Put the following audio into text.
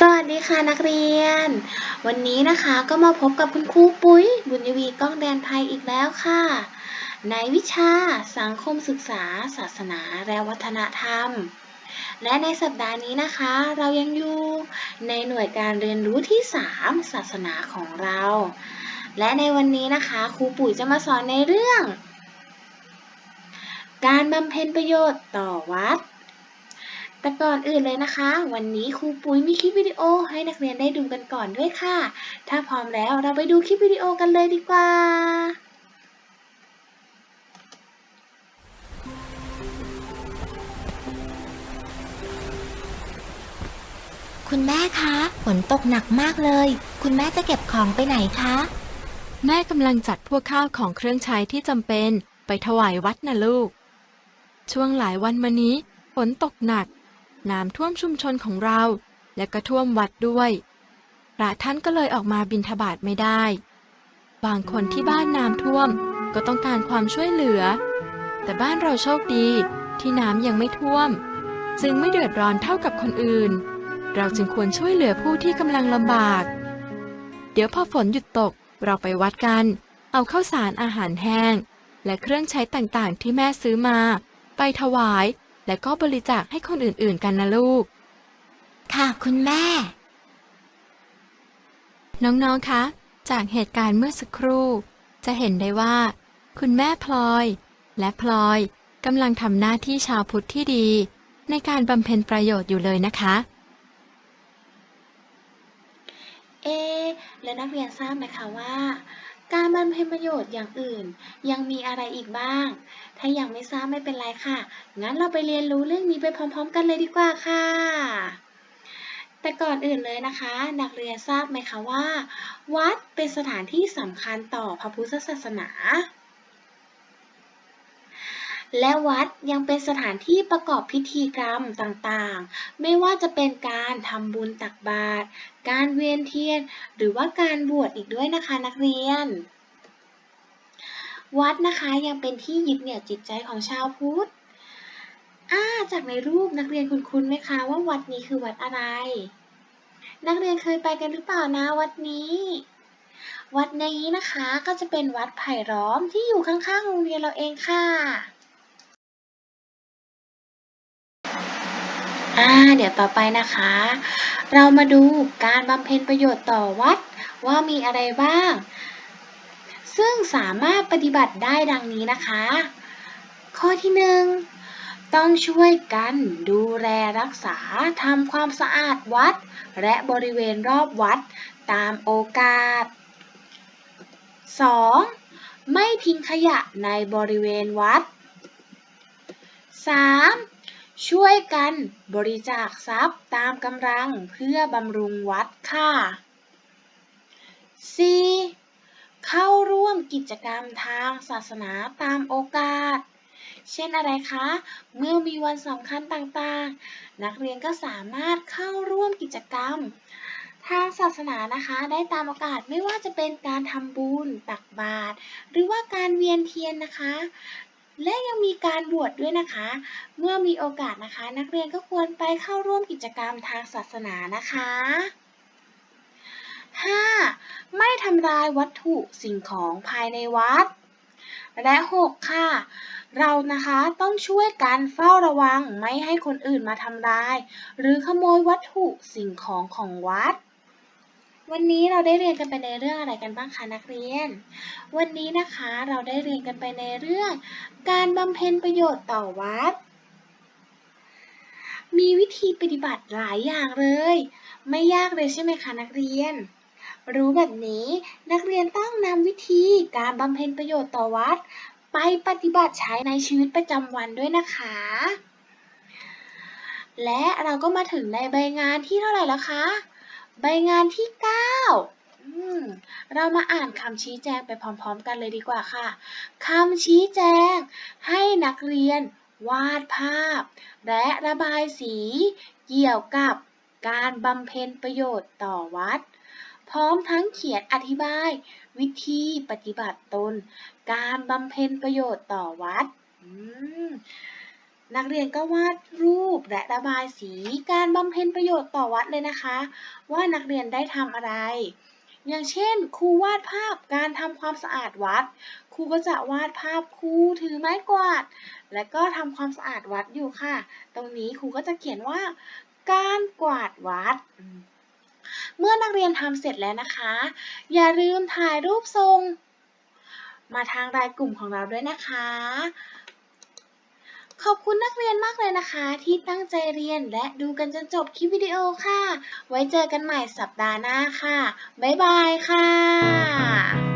สวัสดีค่ะนักเรียน วันนี้นะคะก็มาพบกับคุณครูปุ้ย บุญยวีก้องแดนไทยอีกแล้วค่ะ ในวิชาสังคมศึกษา ศาสนาและวัฒนธรรม และในสัปดาห์นี้นะคะ เรายังอยู่ในหน่วยการเรียนรู้ที่ 3 ศาสนาของเรา และในวันนี้นะคะครูปุ๋ยจะมาสอนในเรื่อง การบำเพ็ญประโยชน์ต่อวัด แต่ก่อนอื่นเลยนะคะ วันนี้ครูปุ๋ยมีคลิปวิดีโอให้นักเรียนได้ดูกันก่อนด้วยค่ะ ถ้าพร้อมแล้วเราไปดูคลิปวิดีโอกันเลยดีกว่า คุณแม่คะฝนตกหนักมากเลย คุณแม่จะเก็บของไปไหนคะ แม่กำลังจัดพวกข้าวของเครื่องใช้ที่จำเป็น ไปถวายวัดนะลูก ช่วงหลายวันมานี้ ฝนตกหนัก น้ำท่วมชุมชนของเรา และก็ท่วมวัดด้วย พระท่านก็เลยออกมาบิณฑบาตไม่ได้ บางคนที่บ้านน้ำท่วมก็ต้องการความช่วยเหลือ แต่บ้านเราโชคดีที่น้ำยังไม่ท่วม จึงไม่เดือดร้อนเท่ากับคนอื่น เราจึงควรช่วยเหลือผู้ที่กำลังลำบาก เดี๋ยวพอฝนหยุดตกเราไปวัดกัน เอาข้าวสารอาหารแห้ง และเครื่องใช้ต่างๆที่แม่ซื้อมา ไปถวาย และก็บริจาคให้คนอื่นๆ กันนะลูก ค่ะคุณแม่ น้องๆ คะ จากเหตุการณ์เมื่อสักครู่ จะเห็นได้ว่า คุณแม่พลอย และพลอยกำลังทำหน้าที่ชาวพุทธที่ดี ในการบำเพ็ญประโยชน์อยู่เลยนะคะ เอะและนักเรียนทราบไหมคะว่า การบำเพ็ญประโยชน์อย่างอื่น ยังมีอะไรอีกบ้าง ถ้ายังไม่ทราบไม่เป็นไรค่ะ งั้นเราไปเรียนรู้เรื่องนี้ไปพร้อมๆ กันเลยดีกว่าค่ะ แต่ก่อนอื่นเลยนะคะ นักเรียนทราบไหมคะว่า วัดเป็นสถานที่สำคัญต่อพระพุทธศาสนา และวัดยังเป็นสถานที่ประกอบพิธีกรรมต่างๆ ไม่ว่าจะเป็นการทำบุญตักบาตร การเวียนเทียน หรือว่าการบวชอีกด้วยนะคะนักเรียน วัดนะคะยังเป็นที่ยึดเหนี่ยวจิตใจของชาวพุทธอ่าจากในรูปนักเรียนคุณคุ้นไหมคะว่าวัดนี้คือวัดอะไร นักเรียนเคยไปกันหรือเปล่านะวัดนี้ วัดนี้นะคะก็จะเป็นวัดไผ่ล้อมที่อยู่ข้างๆโรงเรียนเราเองค่ะ อ่าเดี๋ยวต่อไปนะคะ เรามาดูการบำเพ็ญประโยชน์ต่อวัดว่ามีอะไรบ้าง ซึ่งสามารถปฏิบัติได้ดังนี้นะคะ ข้อที่หนึ่งต้องช่วยกันดูแลรักษาทำความสะอาดวัด และบริเวณรอบวัดตามโอกาส 2. ไม่ทิ้งขยะในบริเวณวัด 3. ช่วยกันบริจาคทรัพย์ตามกำลังเพื่อบำรุงวัดค่ะ 4. เข้าร่วมกิจกรรมทางศาสนาตามโอกาส เช่นอะไรคะ เมื่อมีวันสำคัญต่างๆ นักเรียนก็สามารถเข้าร่วมกิจกรรม ทางศาสนานะคะได้ตามโอกาสไม่ว่าจะเป็นการทำบุญตักบาตรหรือว่าการเวียนเทียนนะคะ และยังมีการบวชดด้วยนะคะ เมื่อมีโอกาสนะคะ นักเรียนก็ควรไปเข้าร่วมกิจกรรมทางศาสนานะคะ 5. ไม่ทำลายวัตถุสิ่งของภายในวัด และ 6 ค่ะ เรานะคะต้องช่วยกันเฝ้าระวังไม่ให้คนอื่นมาทำลาย หรือขโมยวัตถุสิ่งของของวัด วันนี้เราได้เรียนกันไปในเรื่องอะไรกันบ้างคะนักเรียน วันนี้นะคะเราได้เรียนกันไปในเรื่อง การบำเพ็ญประโยชน์ต่อวัด มีวิธีปฏิบัติหลายอย่างเลย ไม่ยากเลยใช่ไหมคะนักเรียน รู้แบบนี้นักเรียนต้องนำวิธีการบำเพ็ญประโยชน์ต่อวัด ไปปฏิบัติใช้ในชีวิตประจำวันด้วยนะคะ และเราก็มาถึงในใบงานที่เท่าไหร่แล้วคะ ใบงานที่9อืมเรามาอ่านคำชี้แจงไปพร้อมๆ กันเลยดีกว่าค่ะคำชี้แจง ให้นักเรียนวาดภาพ และระบายสี เกี่ยวกับการบำเพ็ญประโยชน์ต่อวัด พร้อมทั้งเขียนอธิบาย วิธีปฏิบัติตน การบำเพ็ญประโยชน์ต่อวัดอืม นักเรียนก็วาดรูปและระบายสีการบำเพ็ญประโยชน์ต่อวัดเลยนะคะ ว่านักเรียนได้ทำอะไร อย่างเช่น ครูวาดภาพการทำความสะอาดวัด ครูก็จะวาดภาพครูถือไม้กวาด และก็ทำความสะอาดวัดอยู่ค่ะ ตรงนี้ครูก็จะเขียนว่า การกวาดวัดเมื่อนักเรียนทำเสร็จแล้วนะคะ อย่าลืมถ่ายรูปทรง มาทางรายกลุ่มของเราด้วยนะคะ ขอบคุณนักเรียนมากเลยนะคะ ที่ตั้งใจเรียนและดูกันจนจบคลิปวิดีโอค่ะ ไว้เจอกันใหม่สัปดาห์หน้าค่ะ บ๊ายบายค่ะ